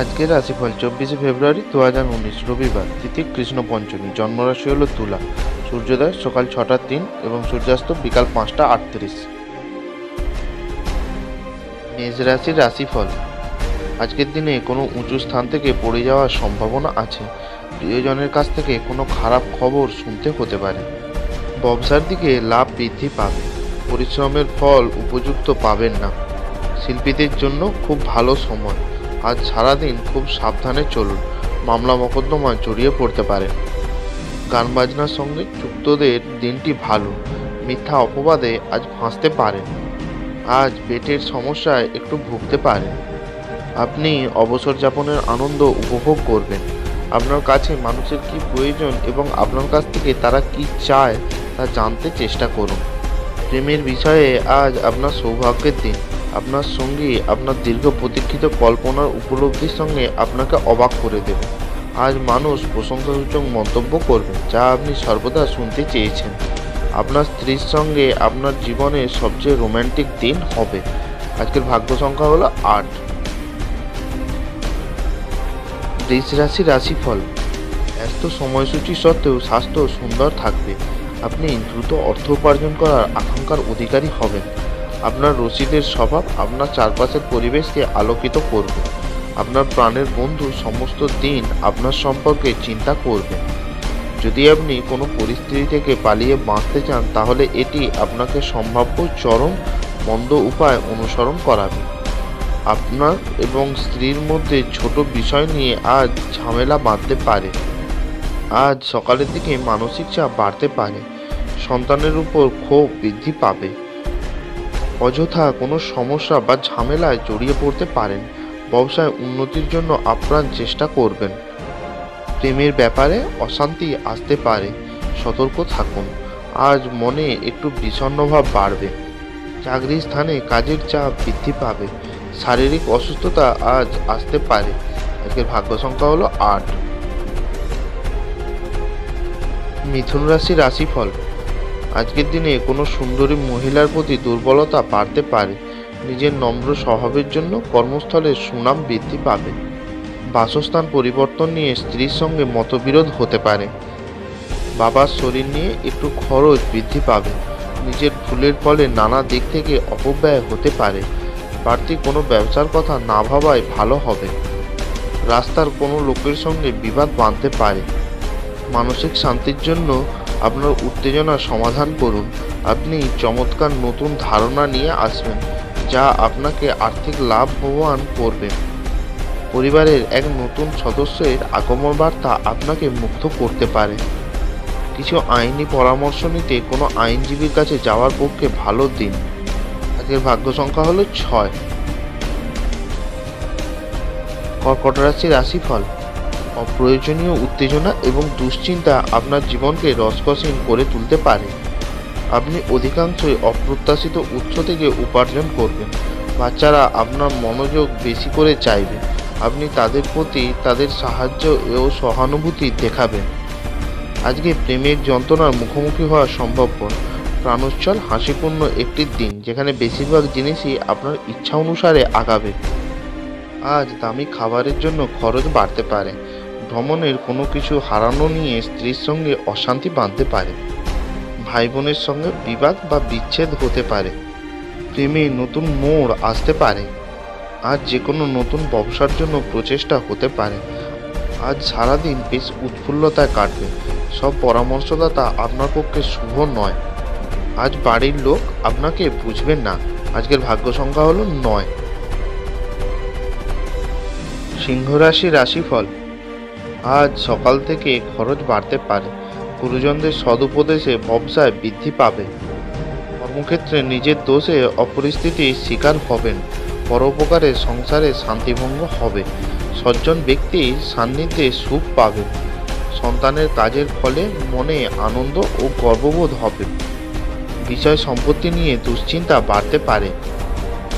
আজকের রাশিফল চব্বিশে ফেব্রুয়ারি দু হাজার উনিশ, রবিবার, তিথি কৃষ্ণ পঞ্চমী, জন্মরাশি হল তুলা। সূর্যোদয় সকাল ছটা তিন এবং সূর্যাস্ত বিকাল পাঁচটা আটত্রিশ। মেষ রাশির রাশিফল। আজকের দিনে কোনো উঁচু স্থান থেকে পড়ে যাওয়ার সম্ভাবনা আছে। প্রিয়জনের কাছ থেকে কোনো খারাপ খবর শুনতে হতে পারে। ব্যবসার দিকে লাভ বৃদ্ধি পাবে। পরিশ্রমের ফল উপযুক্ত পাবেন না। শিল্পীদের জন্য খুব ভালো সময়। আজ সারাদিন খুব সাবধানে চলুন। মামলা মোকদ্দমা জড়িয়ে পড়তে পারে। গান বাজনার সঙ্গে যুক্তদের দিনটি ভালো। মিথ্যা অপবাদে আজ ফাঁসতে পারেন আজ পেটের সমস্যায় একটু ভুগতে পারেন আপনি অবসর যাপনের আনন্দ উপভোগ করবেন। আপনার কাছে মানুষের কি প্রয়োজন এবং আপনার কাছ থেকে তারা কি চায় তা জানতে চেষ্টা করুন। প্রেমের বিষয়ে আজ আপনার সৌভাগ্যের দিন। আপনার সঙ্গী আপনার দীর্ঘ প্রতীক্ষিত কল্পনার উপলব্ধির সঙ্গে আপনাকে অবাক করে দেবে। আজ মানুষ প্রশংসাসূচক মন্তব্য করবে, যা আপনি সর্বদা শুনতে চেয়েছেন। আপনার স্ত্রীর সঙ্গে আপনার জীবনের সবচেয়ে রোম্যান্টিক দিন হবে। আজকের ভাগ্য সংখ্যা হলো আট। বৃষ রাশি রাশিফল, ব্যস্ত সময়সূচি সত্ত্বেও স্বাস্থ্য সুন্দর থাকবে। আপনি দ্রুত অর্থ উপার্জন করার আকাঙ্ক্ষার অধিকারী হবেন। আপনার রসিদের স্বভাব আপনার চারপাশের পরিবেশকে আলোকিত করবে। আপনার প্রাণের বন্ধু সমস্ত দিন আপনার সম্পর্কে চিন্তা করবে। যদি আপনি কোনো পরিস্থিতি থেকে পালিয়ে বাঁচতে চান, তাহলে এটি আপনাকে সম্ভাব্য চরম মন্দ উপায় অনুসরণ করাবে। আপনার এবং স্ত্রীর মধ্যে ছোট বিষয় নিয়ে আজ ঝামেলা বাঁধতে পারে। আজ সকালের দিকে মানসিক চাপ বাড়তে পারে। সন্তানের উপর ক্ষোভ বৃদ্ধি পাবে। অযথা কোনো সমস্যা বা ঝামেলায় জড়িয়ে পড়তে পারেন, ব্যবসায় উন্নতির জন্য আপ্রাণ চেষ্টা করবেন। প্রেমের ব্যাপারে অশান্তি আসতে পারে, সতর্ক থাকুন। আজ মনে একটু বিষণ্ণভাব বাড়বে। চাকরির স্থানে কাজের চাপ বৃদ্ধি পাবে। শারীরিক অসুস্থতা আজ আসতে পারে। আজকের ভাগ্য সংখ্যা হলো আট। মিথুন রাশি রাশিফল। আজকের দিনে কোনো সুন্দরী মহিলার প্রতি দুর্বলতা বাড়তে পারে। নিজের নম্র স্বভাবের জন্য কর্মস্থলে সুনাম বৃদ্ধি পাবে। বাসস্থান পরিবর্তন নিয়ে স্ত্রীর সঙ্গে মতবিরোধ হতে পারে। বাবার শরীর নিয়ে একটু খরচ বৃদ্ধি পাবে। নিজের ভুলের ফলে নানা দিক থেকে অপব্যয় হতে পারে। বাড়তি কোনো ব্যবসার কথা না ভাবাই ভালো হবে। রাস্তার কোনো লোকের সঙ্গে বিবাদ বাঁধতে পারে। মানসিক শান্তির জন্য আপনার উত্তেজনার সমাধান করুন। আপনি চমৎকার নতুন ধারণা নিয়ে আসবেন, যা আপনাকে আর্থিক লাভবান করবে। পরিবারের এক নতুন সদস্যের আগমন বার্তা আপনাকে মুগ্ধ করতে পারে। কিছু আইনি পরামর্শ নিতে কোনো আইনজীবীর কাছে যাওয়ার পক্ষে ভালো দিন। আজকের ভাগ্য সংখ্যা হলো ছয়। কর্কট রাশি রাশিফল। অপ্রয়োজনীয় উত্তেজনা এবং দুশ্চিন্তা আপনার জীবনকে রসকসীন করে তুলতে পারে। আপনি অধিকাংশই অপ্রত্যাশিত উৎস থেকে উপার্জন করবেন। বাচ্চারা আপনার মনোযোগ বেশি করে চাইবে। আপনি তাদের প্রতি তাদের সাহায্য ও সহানুভূতি দেখাবেন। আজকে প্রেমের যন্ত্রণার মুখোমুখি হওয়া সম্ভবপর। প্রাণোচ্ছল, হাসিপূর্ণ একটি দিন, যেখানে বেশিরভাগ জিনিসই আপনার ইচ্ছা অনুসারে আগাবে। আজ দামি খাবারের জন্য খরচ বাড়তে পারে। ভ্রমণের কোনো কিছু হারানো নিয়ে স্ত্রীর সঙ্গে অশান্তি বাঁধতে পারে। ভাই বোনের সঙ্গে বিবাদ বা বিচ্ছেদ হতে পারে। প্রেমে নতুন মোড় আসতে পারে। আর যে কোনো নতুন ব্যবসার জন্য প্রচেষ্টা হতে পারে। আজ সারাদিন বেশ উৎফুল্লতায় কাটবে। সব পরামর্শদাতা আপনার পক্ষে শুভ নয়। আজ বাড়ির লোক আপনাকে বুঝবেন না। আজকের ভাগ্য সংখ্যা হলো নয়। সিংহ রাশি রাশিফল। আজ সকাল থেকে খরচ বাড়তে পারে। গুরুজনদের সদুপদেশে ব্যবসায় বৃদ্ধি পাবে। কর্মক্ষেত্রে নিজের দোষে অপরিস্থিতির শিকার হবেন। পরোপকারে সংসারে শান্তিভঙ্গ হবে। সজ্জন ব্যক্তি সান্নিধ্যে সুখ পাবে। সন্তানের কাজের ফলে মনে আনন্দ ও গর্ববোধ হবে। বিষয় সম্পত্তি নিয়ে দুশ্চিন্তা বাড়তে পারে।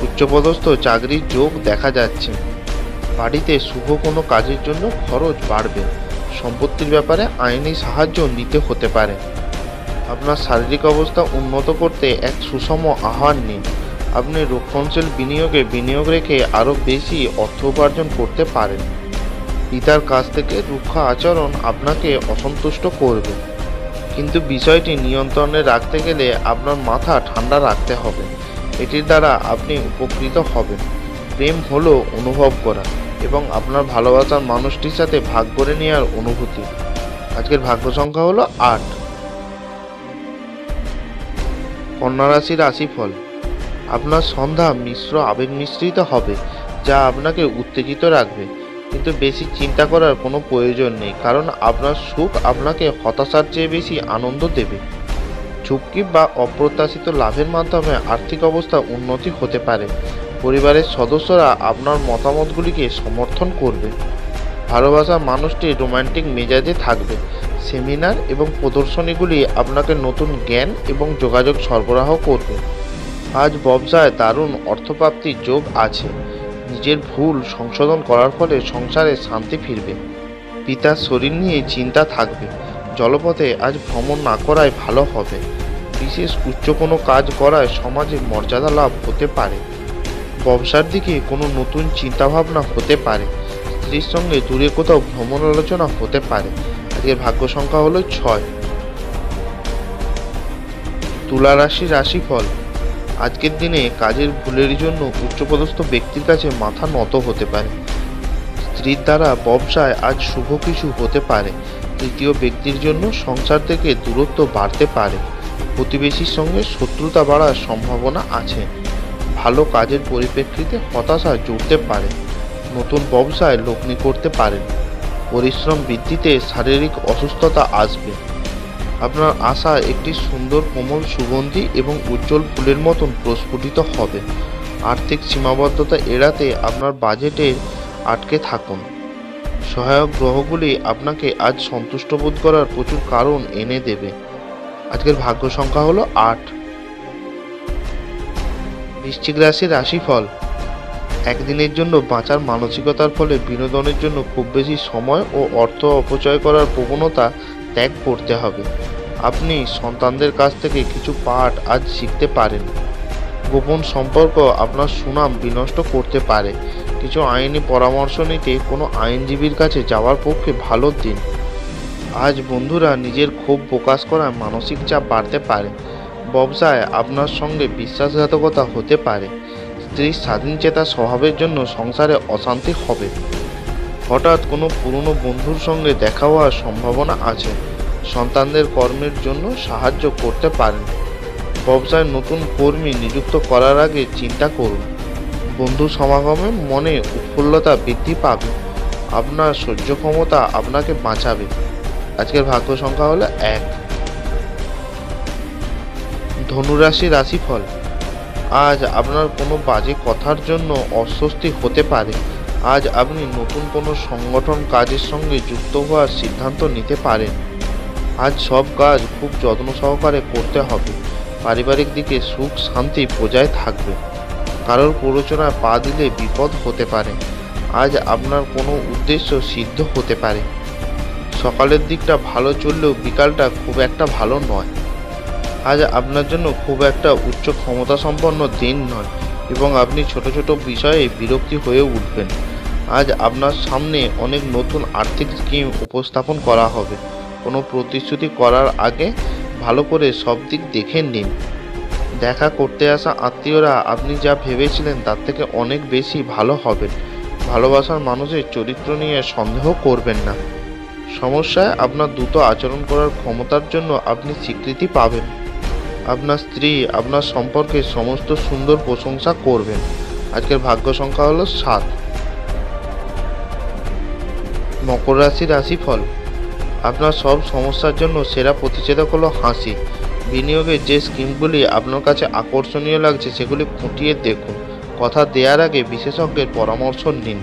উচ্চপদস্থ চাকরির যোগ দেখা যাচ্ছে। বাড়িতে শুভ কোনো কাজের জন্য খরচ বাড়বে। সম্পত্তির ব্যাপারে আইনি সাহায্য নিতে হতে পারে। আপনার শারীরিক অবস্থা উন্নত করতে এক সুষম আহ্বান নিন। আপনি রক্ষণশীল বিনিয়োগে বিনিয়োগ রেখে আরও বেশি অর্থ উপার্জন করতে পারেন। পিতার কাছ থেকে রুক্ষ আচরণ আপনাকে অসন্তুষ্ট করবে। কিন্তু বিষয়টি নিয়ন্ত্রণে রাখতে গেলে আপনার মাথা ঠান্ডা রাখতে হবে। এটির দ্বারা আপনি উপকৃত হবেন। প্রেম হলো অনুভব করা এবং আপনার ভালোবাসার মানুষটির সাথে ভাগ করে নেওয়ার অনুভূতি। আজকের ভাগ্য সংখ্যা হলো আট। কন্যা রাশির রাশিফল। আপনার সন্ধ্যা মিশ্র আবেগ মিশ্রিত হবে, যা আপনাকে উত্তেজিত রাখবে। কিন্তু বেশি চিন্তা করার কোনো প্রয়োজন নেই, কারণ আপনার সুখ আপনাকে হতাশার চেয়ে বেশি আনন্দ দেবে। ঝুঁকি বা অপ্রত্যাশিত লাভের মাধ্যমে আর্থিক অবস্থা উন্নতি হতে পারে। পরিবারের সদস্যরা আপনার মতামতগুলিকে সমর্থন করবে। ভালোবাসার মানুষটি রোমান্টিক মেজাজে থাকবে। সেমিনার এবং প্রদর্শনীগুলি আপনাকে নতুন জ্ঞান এবং যোগাযোগ সরবরাহ করবে। আজ ব্যবসায় দারুণ অর্থপ্রাপ্তির যোগ আছে। নিজের ভুল সংশোধন করার ফলে সংসারে শান্তি ফিরবে। পিতার শরীর নিয়ে চিন্তা থাকবে। জলপথে আজ ভ্রমণ না করাই ভালো হবে। বিশেষ উচ্চ কোনো কাজ করায় সমাজে মর্যাদা লাভ হতে পারে। ব্যবসার দিকে কোনো নতুন চিন্তাভাবনা হতে পারে। স্ত্রীর সঙ্গে দূরে কোথাও ভ্রমণ আলোচনা হতে পারে। আজকের ভাগ্য সংখ্যা হলো ছয়। তুলা রাশি রাশিফল। আজকের দিনে কাজের ভুলের জন্য উচ্চপদস্থ ব্যক্তির কাছে মাথা নত হতে পারে। স্ত্রীর দ্বারা ব্যবসায় আজ শুভ কিছু হতে পারে। তৃতীয় ব্যক্তির জন্য সংসার থেকে দূরত্ব বাড়তে পারে। প্রতিবেশীর সঙ্গে শত্রুতা বাড়ার সম্ভাবনা আছে। ভালো কাজের পরিপ্রেক্ষিতে হতাশা জুড়তে পারে। নতুন ব্যবসায় লগ্নি করতে পারেন। পরিশ্রম বৃদ্ধিতে শারীরিক অসুস্থতা আসবে। আপনার আশা একটি সুন্দর কোমল সুগন্ধি এবং উজ্জ্বল ফুলের মতন প্রস্ফুটিত হবে। আর্থিক সীমাবদ্ধতা এড়াতে আপনার বাজেটে আটকে থাকুন। সহায়ক গ্রহগুলি আপনাকে আজ সন্তুষ্ট বোধ করার প্রচুর কারণ এনে দেবে। আজকের ভাগ্য সংখ্যা হলো আট। বৃশ্চিক রাশির রাশিফল। একদিনের জন্য বাঁচার মানসিকতার ফলে বিনোদনের জন্য খুব বেশি সময় ও অর্থ অপচয় করার প্রবণতা ত্যাগ করতে হবে। আপনি সন্তানদের কাছ থেকে কিছু পাঠ আজ শিখতে পারেন। গোপন সম্পর্ক আপনার সুনাম বিনষ্ট করতে পারে। কিছু আইনি পরামর্শ নিতে কোনো আইনজীবীর কাছে যাওয়ার পক্ষে ভালো দিন। আজ বন্ধুরা নিজের ক্ষোভ প্রকাশ করায় মানসিক চাপ বাড়তে পারে। ব্যবসায় আপনার সঙ্গে বিশ্বাসঘাতকতা হতে পারে। স্ত্রীর স্বাধীনচেতা স্বভাবের জন্য সংসারে অশান্তি হবে। হঠাৎ কোনো পুরনো বন্ধুর সঙ্গে দেখা হওয়ার সম্ভাবনা আছে। সন্তানদের কর্মের জন্য সাহায্য করতে পারেন। ব্যবসায় নতুন কর্মী নিযুক্ত করার আগে চিন্তা করুন। বন্ধু সমাগমে মনে উৎফুল্লতা বৃদ্ধি পাবে। আপনার সহ্য ক্ষমতা আপনাকে বাঁচাবে। আজকের ভাগ্য সংখ্যা হলো এক। ধনুরাশি রাশিফল। আজ আপনার কোনো বাজে কথার জন্য অস্বস্তি হতে পারে। আজ আপনি নতুন কোনো সংগঠন কাজের সঙ্গে যুক্ত হওয়ার সিদ্ধান্ত নিতে পারেন। আজ সব কাজ খুব যত্ন সহকারে করতে হবে। পারিবারিক দিকে সুখ শান্তি বজায় থাকবে। কারোর প্ররোচনায় পা দিলে বিপদ হতে পারে। আজ আপনার কোনো উদ্দেশ্য সিদ্ধ হতে পারে। সকালের দিকটা ভালো চললেও বিকালটা খুব একটা ভালো নয়। আজ আপনার জন্য খুব একটা উচ্চ ক্ষমতা সম্পন্ন দিন নয়, এবং আপনি ছোট ছোট বিষয়ে বিরক্তি হয়ে উঠবেন। আজ আপনার সামনে অনেক নতুন আর্থিক স্কিম উপস্থাপন করা হবে। কোনো প্রতিশ্রুতি করার আগে ভালো করে সব দিক দেখে নিন। দেখা করতে আসা আত্মীয়রা আপনি যা ভেবেছিলেন তার থেকে অনেক বেশি ভালো হবেন। ভালোবাসার মানুষের চরিত্র নিয়ে সন্দেহ করবেন না। সমস্যায় আপনার দ্রুত আচরণ করার ক্ষমতার জন্য আপনি স্বীকৃতি পাবেন। আপনার স্ত্রী আপনার সম্পর্কে সমস্ত সুন্দর প্রশংসা করবেন। আজকের ভাগ্য সংখ্যা হলো সাত। মকর রাশি রাশিফল। আপনার সব সমস্যার জন্য সেরা প্রতিষেধক হলো হাসি। বিনিয়োগের যে স্কিমগুলি আপনার কাছে আকর্ষণীয় লাগছে সেগুলি খুঁটিয়ে দেখুন। কথা দেওয়ার আগে বিশেষজ্ঞের পরামর্শ নিন।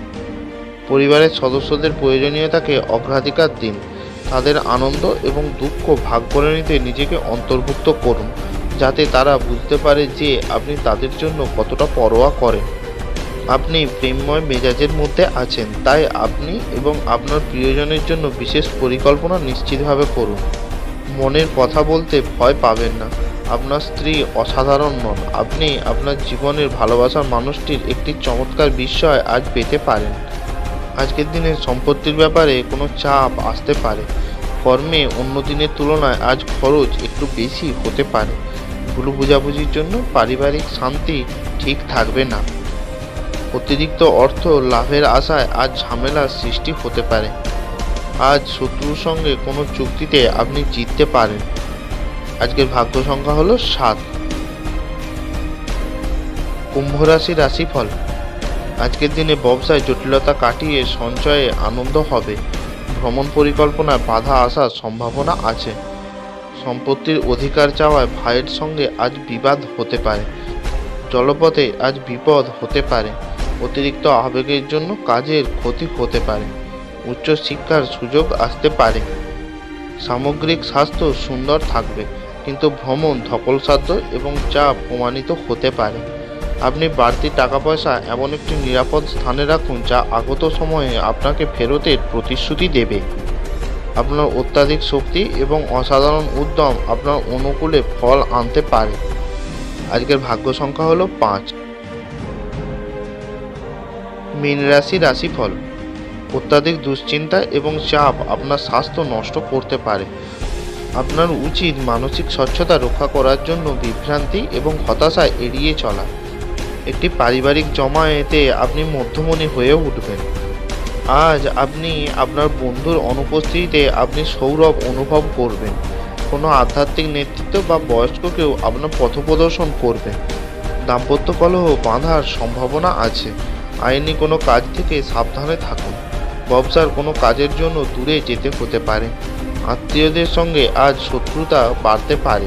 পরিবারের সদস্যদের প্রয়োজনীয়তাকে অগ্রাধিকার দিন। তাদের আনন্দ এবং দুঃখ ভাগ করে নিতে নিজেকে অন্তর্ভুক্ত করুন, যাতে তারা বুঝতে পারে যে আপনি তাদের জন্য কতটা পরোয়া করেন। আপনি প্রেমময় মেজাজের মধ্যে আছেন, তাই আপনি এবং আপনার প্রিয়জনের জন্য বিশেষ পরিকল্পনা নিশ্চিতভাবে করুন। মনের কথা বলতে ভয় পাবেন না। আপনার স্ত্রী অসাধারণ নন। আপনি আপনার জীবনের ভালোবাসার মানুষটির একটি চমৎকার বিষয় আজ পেতে পারেন। আজকের দিনে সম্পত্তির ব্যাপারে কোনো চাপ আসতে পারে। কর্মে অন্য দিনের তুলনায় আজ খরচ একটু বেশি হতে পারে। ভুল বোঝাবুঝির জন্য পারিবারিক শান্তি ঠিক থাকবে না। অতিরিক্ত অর্থ লাভের আশায় আজ ঝামেলার সৃষ্টি হতে পারে। আজ শত্রুর সঙ্গে কোনো চুক্তিতে আপনি জিততে পারেন। আজকের ভাগ্য সংখ্যা হলো সাত। কুম্ভ রাশি রাশিফল। আজকের দিনে ব্যবসায় জটিলতা কাটিয়ে সঞ্চয়ে আনন্দ হবে। ভ্রমণ পরিকল্পনায় বাধা আসার সম্ভাবনা আছে। সম্পত্তির অধিকার চাওয়ায় ভাইয়ের সঙ্গে আজ বিবাদ হতে পারে। জলপথে আজ বিপদ হতে পারে। অতিরিক্ত আবেগের জন্য কাজের ক্ষতি হতে পারে। উচ্চ শিক্ষার সুযোগ আসতে পারে। সামগ্রিক স্বাস্থ্য সুন্দর থাকবে, কিন্তু ভ্রমণ ধকলসাধ্য এবং চাপ প্রমাণিত হতে পারে। আপনি বাড়তি টাকা পয়সা এমন একটি নিরাপদ স্থানে রাখুন যা আগত সময়ে আপনাকে ফেরতের প্রতিশ্রুতি দেবে। আপনার অত্যাধিক শক্তি এবং অসাধারণ উদ্যম আপনার অনুকূলে ফল আনতে পারে। আজকের ভাগ্য সংখ্যা হলো পাঁচ। মীন রাশি রাশিফল। অত্যাধিক দুশ্চিন্তা এবং চাপ আপনার স্বাস্থ্য নষ্ট করতে পারে। আপনার উচিত মানসিক স্বচ্ছতা রক্ষা করার জন্য বিভ্রান্তি এবং হতাশা এড়িয়ে চলা। একটি পারিবারিক জমায়েতে আপনি মধ্যমণি হয়ে উঠবেন। আজ আপনি আপনার বন্ধুর অনুপস্থিতিতে আপনি সৌরভ অনুভব করবেন। কোনো আধ্যাত্মিক নেতৃত্ব বা বয়স্ককেও আপনার পথপ্রদর্শন করবে। দাম্পত্য কলহ বাঁধার সম্ভাবনা আছে। আইনি কোনো কাজ থেকে সাবধানে থাকুন। ব্যবসার কোনো কাজের জন্য দূরে যেতে হতে পারে। আত্মীয়দের সঙ্গে আজ শত্রুতা বাড়তে পারে।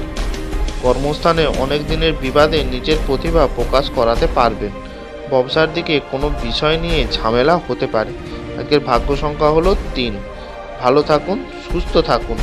কর্মস্থানে অনেক দিনের বিবাদে নিজের প্রতিভা প্রকাশ করাতে পারবেন। ব্যবসার দিকে কোনো বিষয় নিয়ে ঝামেলা হতে পারে। আজকের ভাগ্য সংখ্যা হলো তিন। ভালো থাকুন, সুস্থ থাকুন।